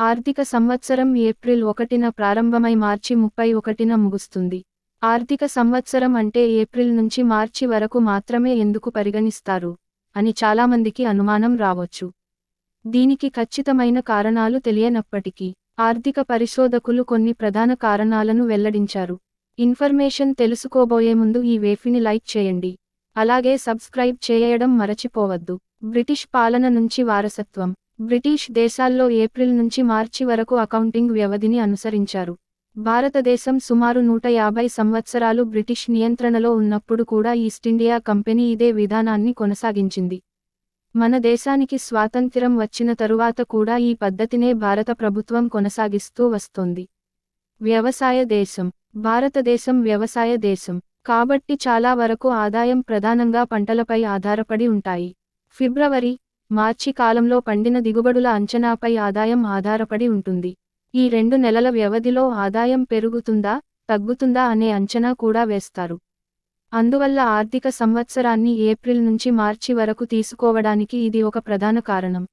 ఆర్థిక సంవత్సరం ఏప్రిల్ ఒకటిన ప్రారంభమై మార్చి ముప్పై ఒకటిన ముగుస్తుంది. ఆర్థిక సంవత్సరం అంటే ఏప్రిల్ నుంచి మార్చి వరకు మాత్రమే ఎందుకు పరిగణిస్తారు? అని చాలామందికి అనుమానం రావచ్చు. దీనికి ఖచ్చితమైన కారణాలు తెలియనప్పటికీ ఆర్థిక పరిశోధకులు కొన్ని ప్రధాన కారణాలను వెల్లడించారు. ఇన్ఫర్మేషన్ తెలుసుకోబోయే ముందు ఈ వేఫిని లైక్ చేయండి. అలాగే సబ్స్క్రైబ్ చేయడం మరచిపోవద్దు. బ్రిటిష్ పాలన నుంచి వారసత్వం. బ్రిటిష్ దేశాల్లో ఏప్రిల్ నుంచి మార్చి వరకు అకౌంటింగ్ వ్యవధిని అనుసరించారు. భారతదేశం సుమారు నూట యాభై సంవత్సరాలు బ్రిటిష్ నియంత్రణలో ఉన్నప్పుడు కూడా ఈస్ట్ ఇండియా కంపెనీ ఇదే విధానాన్ని కొనసాగించింది. మన దేశానికి స్వాతంత్ర్యం వచ్చిన తరువాత కూడా ఈ పద్ధతినే భారత ప్రభుత్వం కొనసాగిస్తూ వస్తోంది. వ్యవసాయ దేశం. భారతదేశం వ్యవసాయ దేశం. కాబట్టి చాలా వరకు ఆదాయం ప్రధానంగా పంటలపై ఆధారపడి ఉంటాయి. ఫిబ్రవరి మార్చి కాలంలో పండిన దిగుబడుల అంచనాపై ఆదాయం ఆధారపడి ఉంటుంది. ఈ రెండు నెలల వ్యవధిలో ఆదాయం పెరుగుతుందా తగ్గుతుందా అనే అంచనా కూడా వేస్తారు. అందువల్ల ఆర్థిక సంవత్సరాన్ని ఏప్రిల్ నుంచి మార్చి వరకు తీసుకోవడానికి ఇది ఒక ప్రధాన కారణం.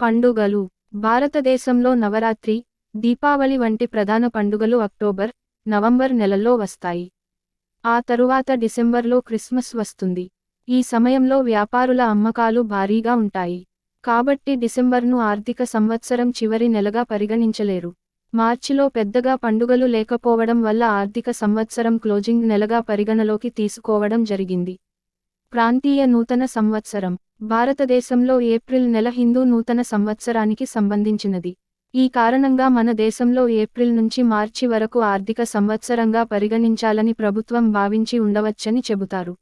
పండుగలు. భారతదేశంలో నవరాత్రి దీపావళి వంటి ప్రధాన పండుగలు అక్టోబర్ నవంబర్ నెలల్లో వస్తాయి. ఆ తరువాత డిసెంబర్లో క్రిస్మస్ వస్తుంది. ఈ సమయంలో వ్యాపారుల అమ్మకాలు భారీగా ఉంటాయి. కాబట్టి డిసెంబర్ను ఆర్థిక సంవత్సరం చివరి నెలగా పరిగణించలేరు. మార్చిలో పెద్దగా పండుగలు లేకపోవడం వల్ల ఆర్థిక సంవత్సరం క్లోజింగ్ నెలగా పరిగణలోకి తీసుకోవడం జరిగింది. ప్రాంతీయ నూతన సంవత్సరం. భారతదేశంలో ఏప్రిల్ నెల హిందూ నూతన సంవత్సరానికి సంబంధించినది. ఈ కారణంగా మన దేశంలో ఏప్రిల్ నుంచి మార్చి వరకు ఆర్థిక సంవత్సరంగా పరిగణించాలని ప్రభుత్వం భావించి ఉండవచ్చని చెబుతారు.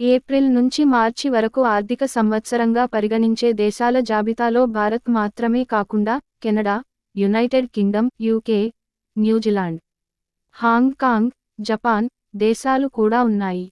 ఏప్రిల్ నుంచి మార్చి వరకు ఆర్థిక సంవత్సరంగా పరిగణించే దేశాల జాబితాలో భారత్ మాత్రమే కాకుండా Canada United Kingdom UK New Zealand Hong Kong Japan దేశాలు కూడా ఉన్నాయి.